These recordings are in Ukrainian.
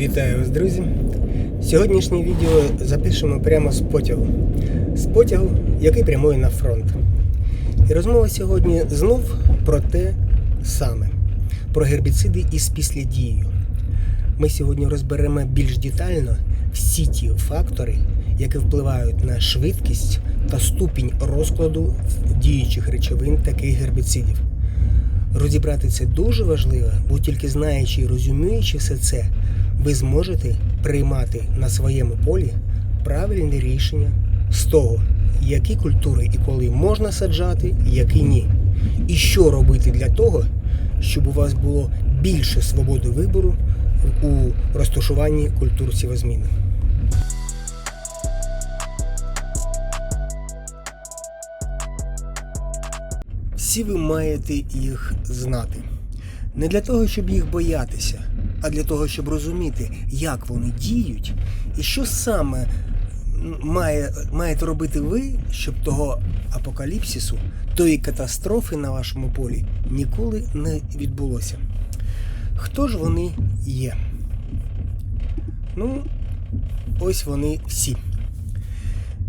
Вітаю вас, друзі! Сьогоднішнє відео запишемо прямо з потягу. З потягу, який прямує на фронт. І розмова сьогодні знов про те саме: про гербіциди із післядією. Ми сьогодні розберемо більш детально всі ті фактори, які впливають на швидкість та ступінь розкладу діючих речовин таких гербіцидів. Розібрати це дуже важливо, бо тільки знаючи і розуміючи все це, ви зможете приймати на своєму полі правильне рішення з того, які культури і коли можна саджати, які ні. І що робити для того, щоб у вас було більше свободи вибору у розташуванні культур сівозміни. Всі ви маєте їх знати. Не для того, щоб їх боятися, а для того, щоб розуміти, як вони діють, і що саме має, маєте робити ви, щоб того апокаліпсису, тої катастрофи на вашому полі ніколи не відбулося. Хто ж вони є? Ну, ось вони всі.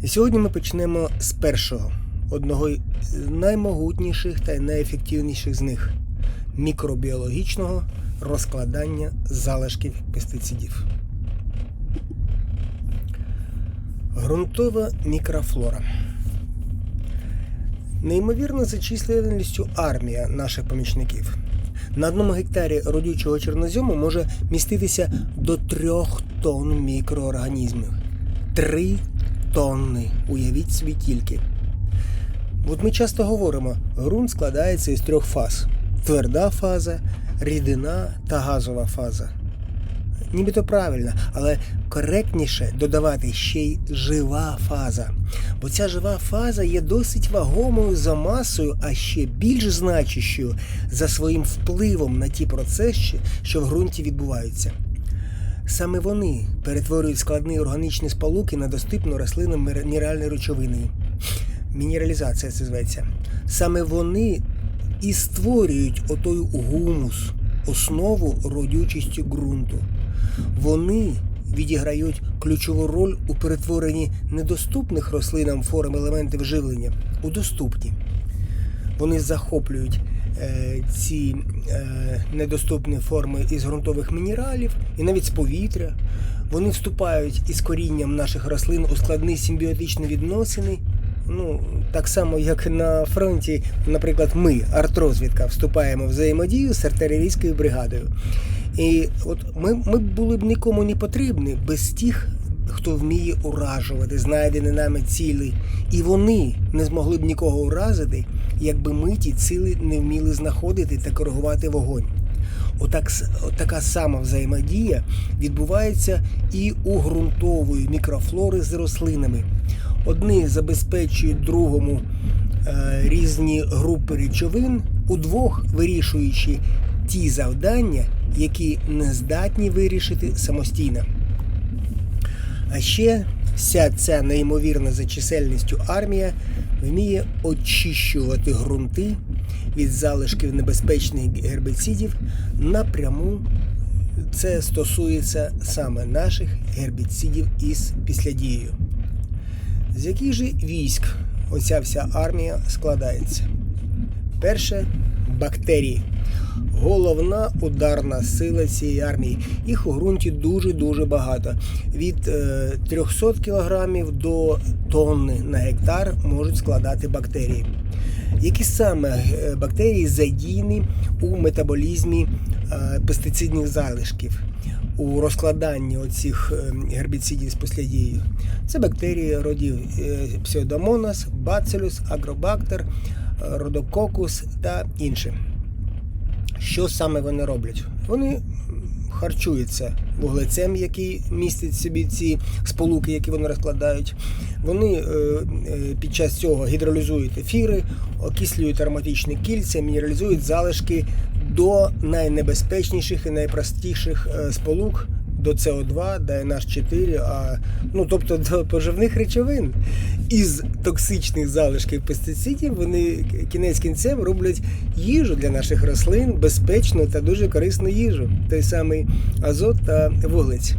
І сьогодні ми почнемо з першого, одного з наймогутніших та найефективніших з них мікробіологічного розкладання залишків пестицидів. Грунтова мікрофлора. Неймовірно за численністю армія наших помічників. На одному гектарі родючого чорнозьому може міститися до трьох тонн мікроорганізмів. Три тонни. Уявіть собі тільки. От ми часто говоримо, ґрунт складається із трьох фаз: тверда фаза, рідина та газова фаза. Нібито правильно, але коректніше додавати ще й жива фаза. Бо ця жива фаза є досить вагомою за масою, а ще більш значущою за своїм впливом на ті процеси, що в ґрунті відбуваються. Саме вони перетворюють складні органічні сполуки на доступну рослинам мінеральної речовини. Мінералізація це зветься. Саме вони і створюють отой гумус, основу родючості ґрунту. Вони відіграють ключову роль у перетворенні недоступних рослинам форм елементів живлення у доступні. Вони захоплюють е, ці е, недоступні форми із ґрунтових мінералів і навіть з повітря. Вони вступають із корінням наших рослин у складні симбіотичні відносини. Ну, так само, як на фронті, наприклад, ми, артрозвідка, вступаємо в взаємодію з артилерійською бригадою. І от ми ми були б нікому не потрібні без тих, хто вміє уражувати, знайдені нами цілі. І вони не змогли б нікого уразити, якби ми ті цілі не вміли знаходити та коригувати вогонь. Отак, така сама взаємодія відбувається і у ґрунтової мікрофлори з рослинами. Одні забезпечують другому е, різні групи речовин, удвох вирішуючи ті завдання, які не здатні вирішити самостійно. А ще вся ця неймовірна за чисельністю армія вміє очищувати ґрунти від залишків небезпечних гербіцидів напряму. Це стосується саме наших гербіцидів із післядією. З яких же військ оця вся армія складається? Перше бактерії. Головна ударна сила цієї армії. Їх у ґрунті дуже-дуже багато. Від 300 кг до тонни на гектар можуть складати бактерії. Які саме бактерії задіяні у метаболізмі пестицидних залишків? У розкладанні оцих гербіцидів з послідією. Це бактерії родів псевдомонас, бацилюс, агробактер, родококус та інші. Що саме вони роблять? Вони харчуються вуглецем, який містить собі ці сполуки, які вони розкладають. Вони під час цього гідролізують ефіри, окислюють ароматичні кільця, мінералізують залишки до найнебезпечніших і найпростіших сполук до СО2, до NH4, а, ну, тобто до поживних речовин. Із токсичних залишків пестицидів вони кінець кінцем роблять їжу для наших рослин, безпечну та дуже корисну їжу. Той самий азот та вуглець.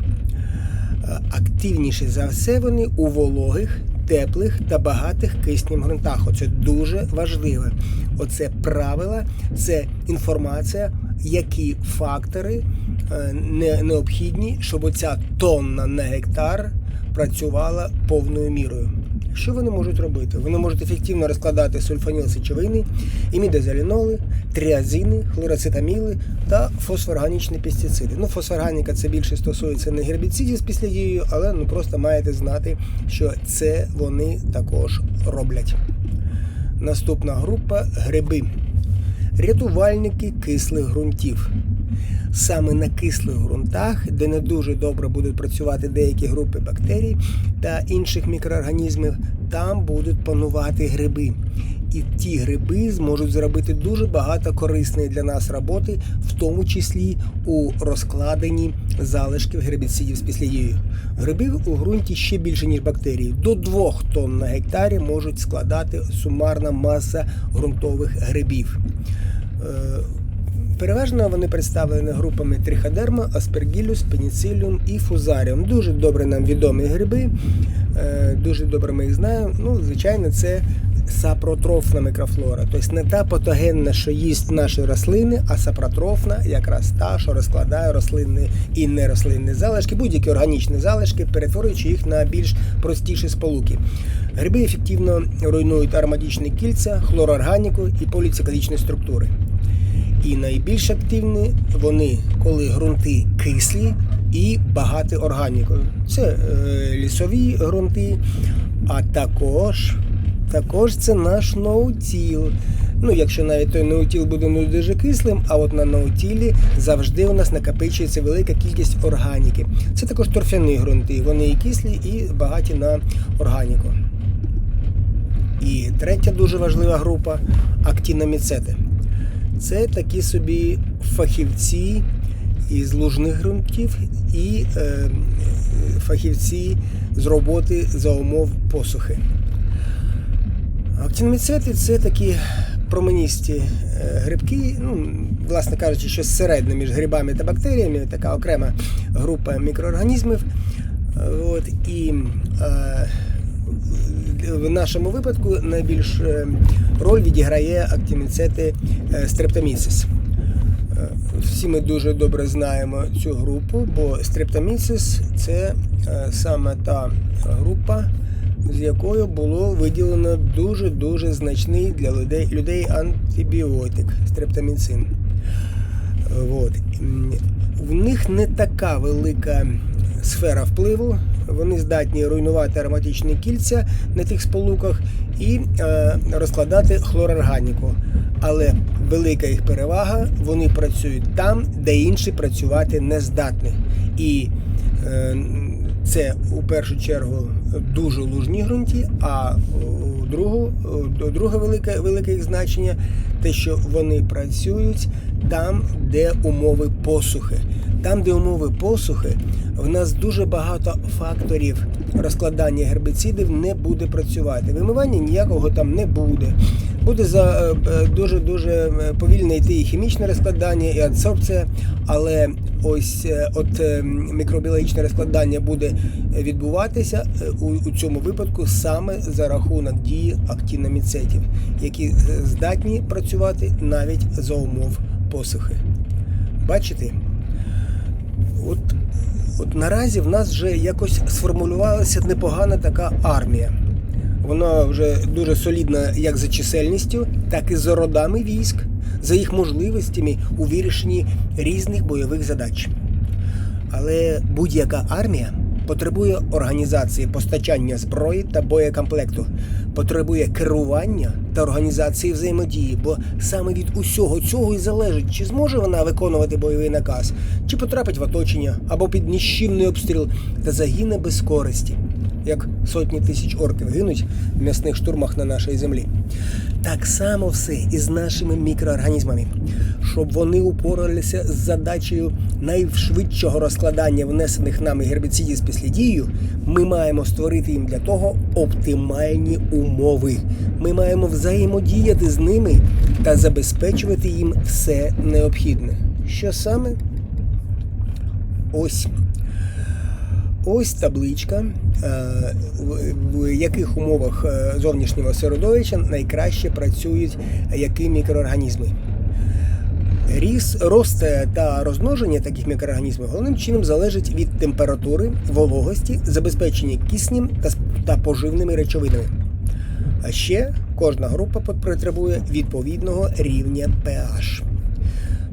Е, Активніші за все вони у вологих, теплих та багатих киснем ґрунтах. Оце дуже важливе. Оце правила, це інформація, які фактори е, не- необхідні, щоб оця тонна на гектар працювала повною мірою. Що вони можуть робити? Вони можуть ефективно розкладати сульфанілсечовини, імідозаліноли, тріазини, хлороцетаміли та фосфорганічні пестициди. Ну, фосфорганіка це більше стосується не гербіцидів з післядією, але ну просто маєте знати, що це вони також роблять. Наступна група гриби. Рятувальники кислих ґрунтів. Саме на кислих ґрунтах, де не дуже добре будуть працювати деякі групи бактерій та інших мікроорганізмів, там будуть панувати гриби. І ті гриби зможуть зробити дуже багато корисної для нас роботи, в тому числі у розкладенні залишків гербіцидів з післядією. Грибів у ґрунті ще більше, ніж бактерії. До 2 тонн на гектарі можуть складати сумарна маса ґрунтових грибів. Переважно вони представлені групами триходерма, аспергілюс, пеніциліум і фузаріум. Дуже добре нам відомі гриби, е, дуже добре ми їх знаємо. Ну, звичайно, це сапротрофна мікрофлора. Тобто не та патогенна, що їсть наші рослини, а сапротрофна, якраз та, що розкладає рослинні і нерослинні залишки, будь-які органічні залишки, перетворюючи їх на більш простіші сполуки. Гриби ефективно руйнують ароматичні кільця, хлороорганіку і поліциклічні структури. І найбільш активні вони, коли ґрунти кислі і багаті органікою. Це е, лісові ґрунти, а також, також це наш ноутіл. Ну, якщо навіть той ноутіл буде не дуже кислим, а от на ноутілі завжди у нас накопичується велика кількість органіки. Це також торфяні ґрунти. Вони і кислі, і багаті на органіку. І третя дуже важлива група актіноміцети. Це такі собі фахівці із лужних ґрунтів і е, фахівці з роботи за умов посухи. Актиноміцети це такі променісті е, грибки, ну, власне кажучи, щось середнє між грибами та бактеріями, така окрема група мікроорганізмів. От, і е, в нашому випадку найбільш е, роль відіграє актиміцети стрептоміцис. Е, Всі ми дуже добре знаємо цю групу, бо стрептоміцис це е, саме та група, з якою було виділено дуже-дуже значний для людей, людей антибіотик стрептоміцин. От. В них не така велика сфера впливу. Вони здатні руйнувати ароматичні кільця на тих сполуках і е, розкладати хлорорганіку. Але велика їх перевага, вони працюють там, де інші працювати не здатні. І е, це у першу чергу дуже лужні ґрунті, а другу, друге велике, велике їх значення те, що вони працюють там, де умови посухи. Там, де умови посухи, в нас дуже багато факторів розкладання гербіцидів не буде працювати. Вимивання ніякого там не буде. Буде за дуже дуже повільне йти і хімічне розкладання, і адсорбція, але ось е, от е, мікробіологічне розкладання буде відбуватися е, у, у цьому випадку саме за рахунок дії актиноміцетів, які е, здатні працювати навіть за умов посухи. Бачите? От, от наразі в нас вже якось сформулювалася непогана така армія. Вона вже дуже солідна як за чисельністю, так і за родами військ, за їх можливостями у вирішенні різних бойових задач. Але будь-яка армія потребує організації постачання зброї та боєкомплекту, потребує керування та організації взаємодії, бо саме від усього цього і залежить, чи зможе вона виконувати бойовий наказ, чи потрапить в оточення або під ніщівний обстріл та загине без користі. Як сотні тисяч орків гинуть в м'ясних штурмах на нашій землі. Так само все і з нашими мікроорганізмами, щоб вони упоралися з задачею найшвидшого розкладання внесених нами гербіцидів з післядією, ми маємо створити їм для того оптимальні умови. Ми маємо взаємодіяти з ними та забезпечувати їм все необхідне. Що саме? Ось. Ось табличка, е, в- яких умовах е, зовнішнього середовища найкраще працюють які мікроорганізми. Ріс, рост та розмноження таких мікроорганізмів головним чином залежить від температури, вологості, забезпечення киснем та поживними речовинами. А ще кожна група потребує відповідного рівня pH.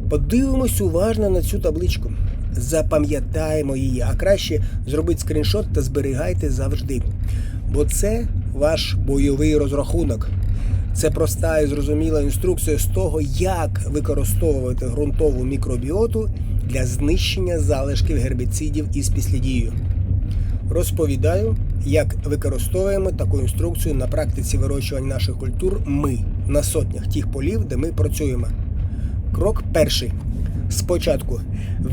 Подивимось уважно на цю табличку. Запам'ятаємо її, а краще зробіть скріншот та зберігайте завжди. Бо це ваш бойовий розрахунок. Це проста і зрозуміла інструкція з того, як використовувати ґрунтову мікробіоту для знищення залишків гербіцидів із післядією. Розповідаю, як використовуємо таку інструкцію на практиці вирощування наших культур ми на сотнях тих полів, де ми працюємо. Крок перший. Спочатку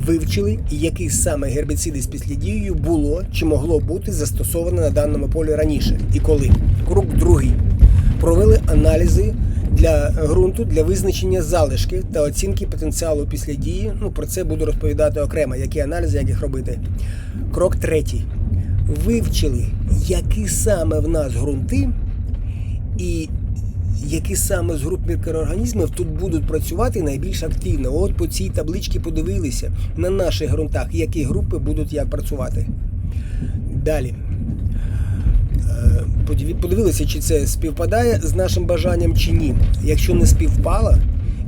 вивчили, які саме гербіциди з післядією було чи могло бути застосовано на даному полі раніше і коли. Крок другий. Провели аналізи для ґрунту для визначення залишків та оцінки потенціалу після дії. Ну про це буду розповідати окремо, які аналізи, як їх робити. Крок третій. Вивчили, які саме в нас ґрунти і які саме з груп мікроорганізмів тут будуть працювати найбільш активно. От по цій табличці подивилися на наших ґрунтах, які групи будуть як працювати. Далі. Е, Подивилися, чи це співпадає з нашим бажанням чи ні. Якщо не співпало,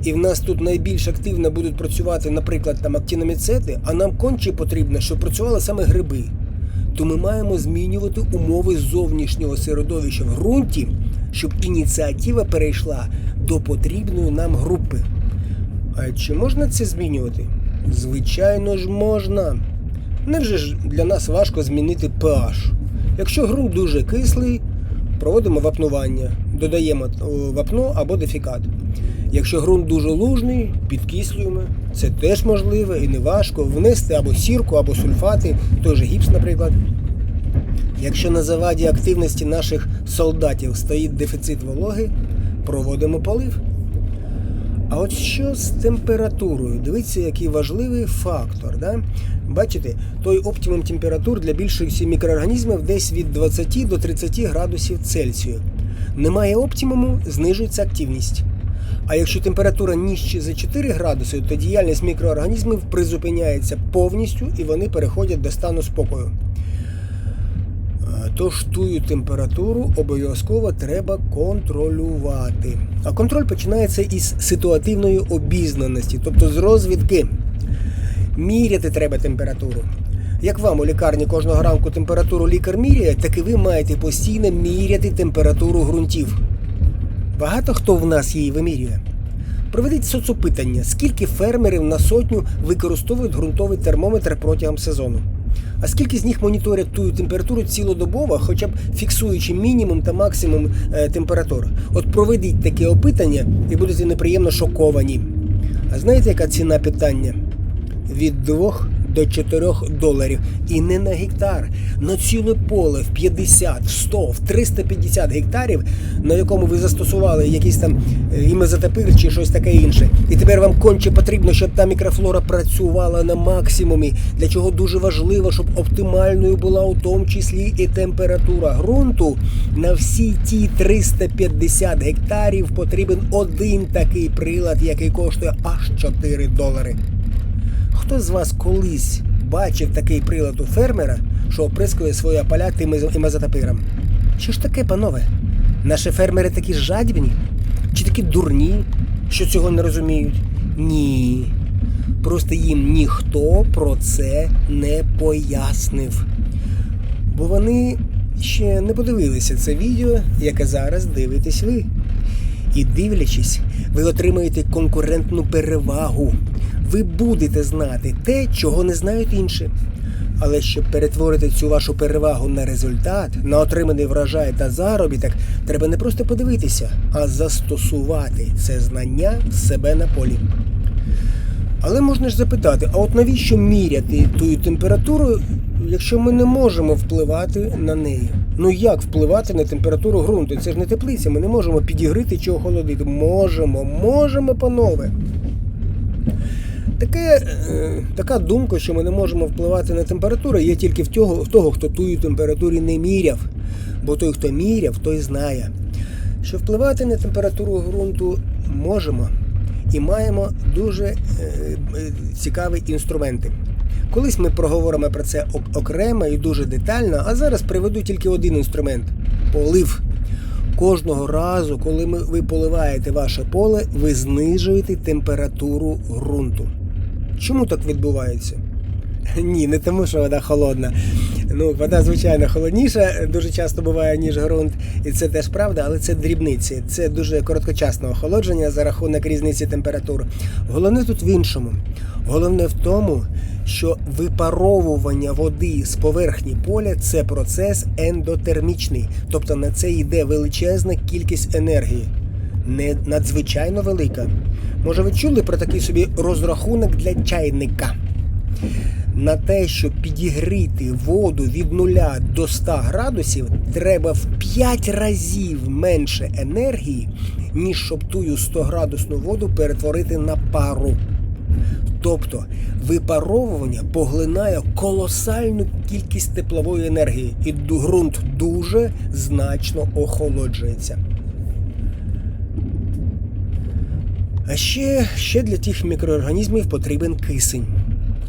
і в нас тут найбільш активно будуть працювати, наприклад, там актиноміцети, а нам конче потрібно, щоб працювали саме гриби, то ми маємо змінювати умови зовнішнього середовища в ґрунті, щоб ініціатива перейшла до потрібної нам групи. А чи можна це змінювати? Звичайно ж можна. Невже ж для нас важко змінити pH? Якщо ґрунт дуже кислий, проводимо вапнування, додаємо вапно або дефікат. Якщо ґрунт дуже лужний, підкислюємо. Це теж можливо і не важко внести або сірку, або сульфати, той же гіпс, наприклад. Якщо на заваді активності наших солдатів стоїть дефіцит вологи, проводимо полив. А от що з температурою? Дивіться, який важливий фактор. Да? Бачите, той оптимум температур для більшості мікроорганізмів десь від 20 до 30 градусів Цельсію. Немає оптимуму, знижується активність. А якщо температура нижче за 4 градуси, то діяльність мікроорганізмів призупиняється повністю і вони переходять до стану спокою. Тож тую температуру обов'язково треба контролювати. А контроль починається із ситуативної обізнаності, тобто з розвідки. Міряти треба температуру. Як вам у лікарні кожного ранку температуру лікар міряє, так і ви маєте постійно міряти температуру ґрунтів. Багато хто в нас її вимірює. Проведіть соцопитання, скільки фермерів на сотню використовують ґрунтовий термометр протягом сезону. А скільки з них моніторять ту температуру цілодобово, хоча б фіксуючи мінімум та максимум е, температур. От проведіть таке опитання і будете неприємно шоковані. А знаєте, яка ціна питання? Від 2 до 4 доларів. І не на гектар, на ціле поле в 50, в 100, в 350 гектарів, на якому ви застосували якийсь там е, імезотапир чи щось таке інше. І тепер вам конче потрібно, щоб та мікрофлора працювала на максимумі, для чого дуже важливо, щоб оптимальною була у тому числі і температура ґрунту. На всі ті 350 гектарів потрібен один такий прилад, який коштує аж 4 долари. Хто з вас колись бачив такий прилад у фермера, що оприскує свої поля тим імезотапиром? Що ж таке, панове? Наші фермери такі жадібні? Чи такі дурні, що цього не розуміють? Ні. Просто їм ніхто про це не пояснив. Бо вони ще не подивилися це відео, яке зараз дивитесь ви. І дивлячись, ви отримаєте конкурентну перевагу. Ви будете знати те, чого не знають інші. Але щоб перетворити цю вашу перевагу на результат, на отриманий врожай та заробіток, треба не просто подивитися, а застосувати це знання в себе на полі. Але можна ж запитати, а от навіщо міряти ту температуру, якщо ми не можемо впливати на неї? Ну як впливати на температуру ґрунту? Це ж не теплиця, ми не можемо підігріти чи охолодити. Можемо, можемо, панове. Таке, е, така думка, що ми не можемо впливати на температуру, є тільки в того, в того, хто тую температурі не міряв. Бо той, хто міряв, той знає, що впливати на температуру ґрунту можемо і маємо дуже е, е, цікаві інструменти. Колись ми проговоримо про це окремо і дуже детально, а зараз приведу тільки один інструмент полив. Кожного разу, коли ви поливаєте ваше поле, ви знижуєте температуру ґрунту. Чому так відбувається? Ні, не тому, що вода холодна. Ну, вода, звичайно, холодніша, дуже часто буває, ніж ґрунт, і це теж правда, але це дрібниці. Це дуже короткочасне охолодження за рахунок різниці температур. Головне тут в іншому. Головне в тому, що випаровування води з поверхні поля це процес ендотермічний, тобто на це йде величезна кількість енергії, не надзвичайно велика. Може, ви чули про такий собі розрахунок для чайника? На те, щоб підігріти воду від 0 до 100 градусів, треба в 5 разів менше енергії, ніж щоб тую 100 градусну воду перетворити на пару. Тобто випаровування поглинає колосальну кількість теплової енергії, і ґрунт дуже значно охолоджується. А ще, ще для тих мікроорганізмів потрібен кисень.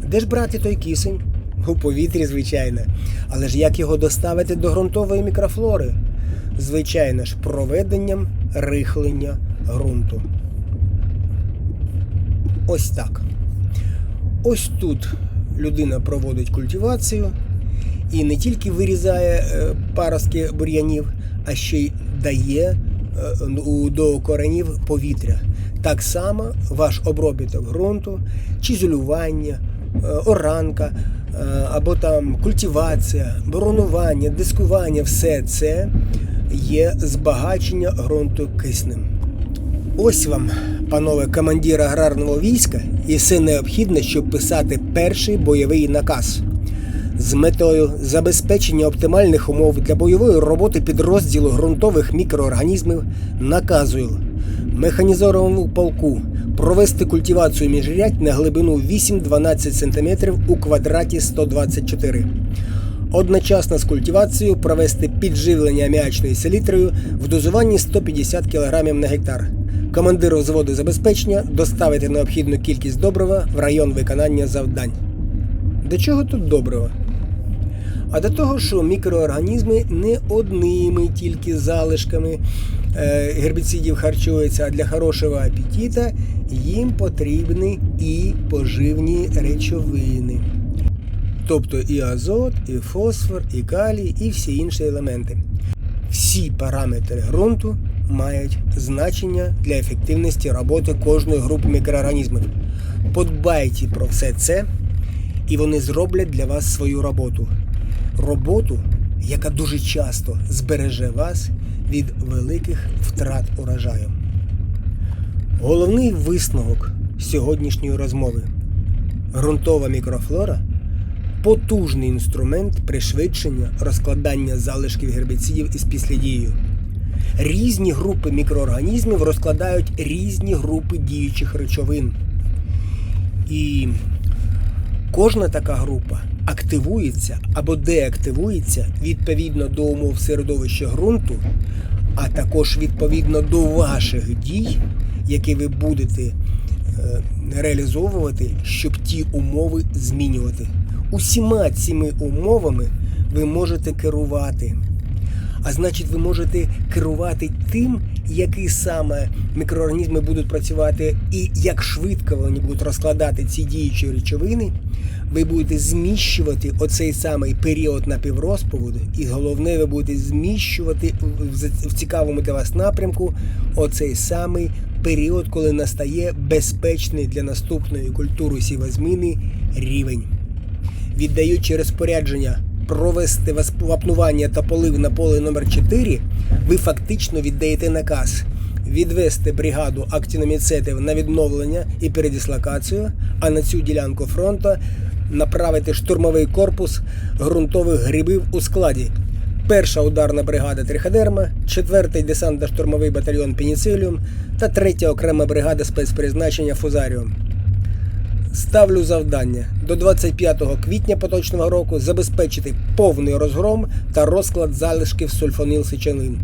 Де ж брати той кисень? У повітрі, звичайно. Але ж як його доставити до ґрунтової мікрофлори? Звичайно ж, проведенням рихлення ґрунту. Ось так. Ось тут людина проводить культивацію і не тільки вирізає е, паростки бур'янів, а ще й дає е, до коренів повітря. Так само ваш обробіток ґрунту, чизулювання, е, оранка е, або там культивація, боронування, дискування все це є збагачення ґрунту киснем. Ось вам, панове командир аграрного війська, і все необхідне, щоб писати перший бойовий наказ. З метою забезпечення оптимальних умов для бойової роботи підрозділу ґрунтових мікроорганізмів наказую механізованому полку провести культивацію міжрядь на глибину 8-12 см у квадраті 124 Одночасно з культивацією провести підживлення аміачною селітрою в дозуванні 150 кг на гектар. Командиру взводу забезпечення доставити необхідну кількість добрива в район виконання завдань. До чого тут добрива? А до того, що мікроорганізми не одними тільки залишками е, гербіцидів харчуються, а для хорошого апетита їм потрібні і поживні речовини. Тобто і азот, і фосфор, і калій, і всі інші елементи. Всі параметри ґрунту мають значення для ефективності роботи кожної групи мікроорганізмів. Подбайте про все це, і вони зроблять для вас свою роботу. Роботу, яка дуже часто збереже вас від великих втрат урожаю. Головний висновок сьогоднішньої розмови. Ґрунтова мікрофлора потужний інструмент пришвидшення розкладання залишків гербіцидів із післядією. Різні групи мікроорганізмів розкладають різні групи діючих речовин. І кожна така група активується або деактивується відповідно до умов середовища ґрунту, а також відповідно до ваших дій, які ви будете е, реалізовувати, щоб ті умови змінювати. Усіма цими умовами ви можете керувати. А значить, ви можете керувати тим, які саме мікроорганізми будуть працювати, і як швидко вони будуть розкладати ці діючі речовини. Ви будете зміщувати оцей самий період напіврозповіду, і головне, ви будете зміщувати в цікавому для вас напрямку оцей самий період, коли настає безпечний для наступної культури сівозміни рівень. віддаючи розпорядження провести вапнування та полив на поле номер 4 ви фактично віддаєте наказ відвести бригаду актиноміцетів на відновлення і передислокацію, а на цю ділянку фронту направити штурмовий корпус ґрунтових грибів у складі. Перша ударна бригада Триходерма, четвертий десантно-штурмовий батальйон Пеніциліум та третя окрема бригада спецпризначення Фузаріум. Ставлю завдання до 25 квітня поточного року забезпечити повний розгром та розклад залишків сульфонилсичанин,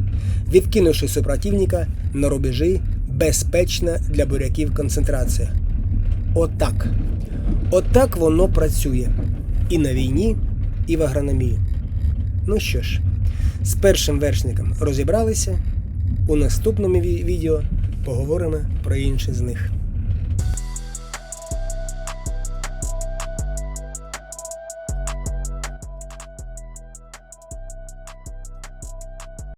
відкинувши супротивника на рубежі безпечна для буряків концентрація. Отак. Отак воно працює і на війні, і в агрономії. Ну що ж, з першим вершником розібралися. У наступному відео поговоримо про інші з них.